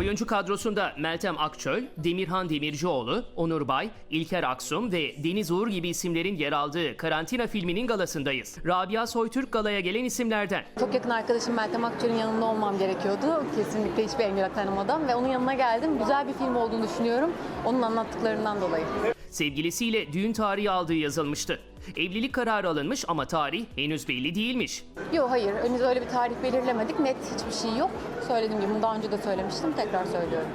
Oyuncu kadrosunda Meltem Akçöl, Demirhan Demircioğlu, Onur Bay, İlker Aksum ve Deniz Uğur gibi isimlerin yer aldığı Karantina filminin galasındayız. Rabia Soytürk galaya gelen isimlerden. Çok yakın arkadaşım Meltem Akçöl'ün yanında olmam gerekiyordu. Kesinlikle hiçbir engel tanımadan ve onun yanına geldim. Güzel bir film olduğunu düşünüyorum. Onun anlattıklarından dolayı. Sevgilisiyle düğün tarihi aldığı yazılmıştı. Evlilik kararı alınmış ama tarih henüz belli değilmiş. Yok hayır henüz öyle bir tarih belirlemedik. Net hiçbir şey yok. Söylediğim gibi bunu daha önce de söylemiştim. Tekrar söylüyorum.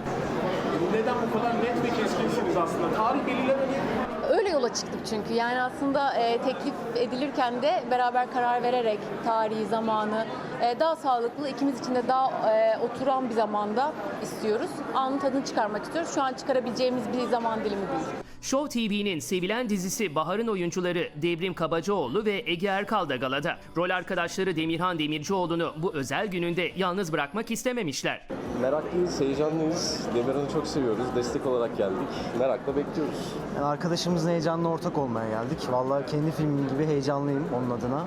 Neden bu kadar net ve keskinsiniz aslında? Tarih belirlemedi. Öyle yola çıktık çünkü. Yani aslında e, teklif edilirken de beraber karar vererek tarihi, zamanı e, daha sağlıklı, ikimiz için de daha e, oturan bir zamanda istiyoruz. Anın tadını çıkarmak istiyoruz. Şu an çıkarabileceğimiz bir zaman dilimi değil. Show TV'nin sevilen dizisi Bahar'ın oyuncuları Devrim Kabacaoğlu ve Ege Erkal da galada. Rol arkadaşları Demirhan Demircioğlu'nu bu özel gününde yalnız bırakmak istememişler. Meraklıyız, heyecanlıyız. Demirhan'ı çok seviyoruz. Destek olarak geldik. Merakla bekliyoruz. Yani arkadaşımızın heyecanına ortak olmaya geldik. Vallahi kendi filmim gibi heyecanlıyım onun adına.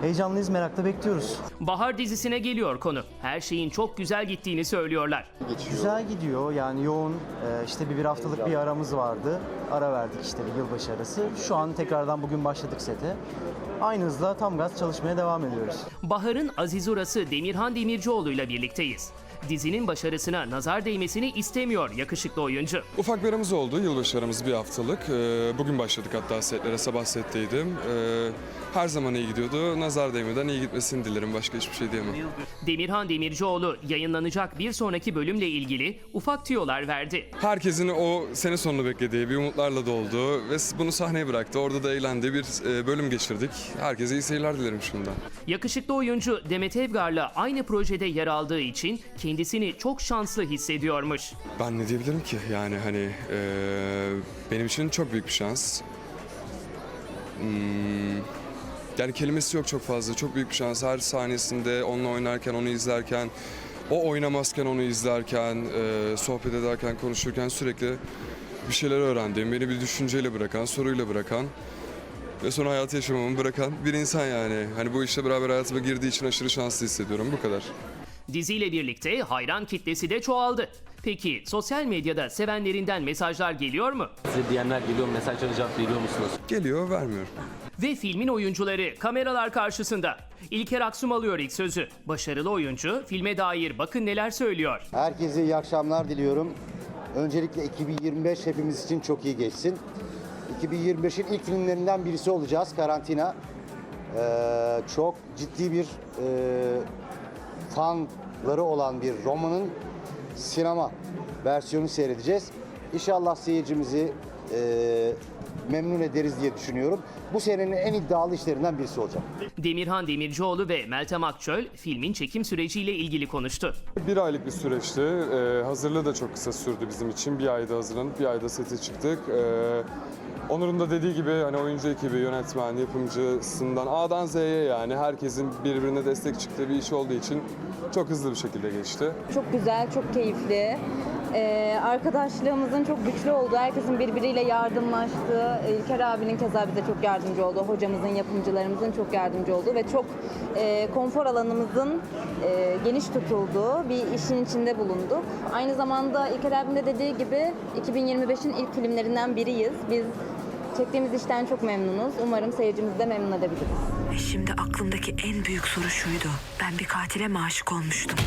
Heyecanlıyız, merakla bekliyoruz. Bahar dizisine geliyor konu. Her şeyin çok güzel gittiğini söylüyorlar. Geçiyor. Güzel gidiyor yani yoğun e, işte bir, bir haftalık bir aramız vardı. Ara verdik işte bir yılbaşı arası. Şu an tekrardan bugün başladık sete. Aynı hızla tam gaz çalışmaya devam ediyoruz. Bahar'ın Aziz Urası Demirhan Demircioğlu ile birlikteyiz. Dizinin başarısına nazar değmesini istemiyor yakışıklı oyuncu. Ufak bir aramız oldu. Yılbaşı aramız bir haftalık. Ee, Bugün başladık hatta setlere. Sabah setteydim. Ee, Her zaman iyi gidiyordu. Nazar değmeden iyi gitmesini dilerim. Başka hiçbir şey diyemem. Demirhan Demircioğlu yayınlanacak bir sonraki bölümle ilgili ufak tüyolar verdi. Herkesin o sene sonunu beklediği bir umutlarla doldu ve bunu sahneye bıraktı. Orada da eğlendiği bir e, bölüm geçirdik. Herkese iyi seyirler dilerim şimdiden. Yakışıklı oyuncu Demet Evgar'la aynı projede yer aldığı için kendisini çok şanslı hissediyormuş. Ben ne diyebilirim ki? Yani hani e, benim için çok büyük bir şans. Hmm, yani kelimesi yok çok fazla. Çok büyük bir şans. Her sahnesinde onunla oynarken, onu izlerken, o oynamazken onu izlerken, e, sohbet ederken, konuşurken sürekli bir şeyler öğrendiğim, beni bir düşünceyle bırakan, soruyla bırakan ve sonra hayatı yaşamamı bırakan bir insan yani. Hani bu işle beraber hayatıma girdiği için aşırı şanslı hissediyorum. Bu kadar. Diziyle birlikte hayran kitlesi de çoğaldı. Peki sosyal medyada sevenlerinden mesajlar geliyor mu? Size diyenler geliyor, mesajlara cevap veriyor musunuz? Geliyor, vermiyorum. Ve filmin oyuncuları kameralar karşısında. İlker Aksum alıyor ilk sözü. Başarılı oyuncu filme dair bakın neler söylüyor. Herkese iyi akşamlar diliyorum. Öncelikle 2025 hepimiz için çok iyi geçsin. 2025'in ilk filmlerinden birisi olacağız Karantina. Ee, çok ciddi bir e, fanları olan bir romanın sinema versiyonu seyredeceğiz. İnşallah seyircimizi e, memnun ederiz diye düşünüyorum. Bu senenin en iddialı işlerinden birisi olacak. Demirhan Demircioğlu ve Meltem Akçöl filmin çekim süreciyle ilgili konuştu. Bir aylık bir süreçti. Ee, hazırlığı da çok kısa sürdü bizim için. Bir ayda hazırlanıp bir ayda sete çıktık. Ee, Onur'un da dediği gibi hani oyuncu ekibi, yönetmen, yapımcısından A'dan Z'ye yani herkesin birbirine destek çıktığı bir iş olduğu için çok hızlı bir şekilde geçti. Çok güzel, çok keyifli. Ee, arkadaşlığımızın çok güçlü olduğu, herkesin birbiriyle yardımlaştığı, İlker abinin keza bize çok yardımcı olduğu, hocamızın, yapımcılarımızın çok yardımcı olduğu ve çok e, konfor alanımızın e, geniş tutulduğu bir işin içinde bulunduk. Aynı zamanda İlker abinin de dediği gibi 2025'in ilk filmlerinden biriyiz. Biz çektiğimiz işten çok memnunuz. Umarım seyircimizi de memnun edebiliriz. Şimdi aklımdaki en büyük soru şuydu. Ben bir katile mi aşık olmuştum?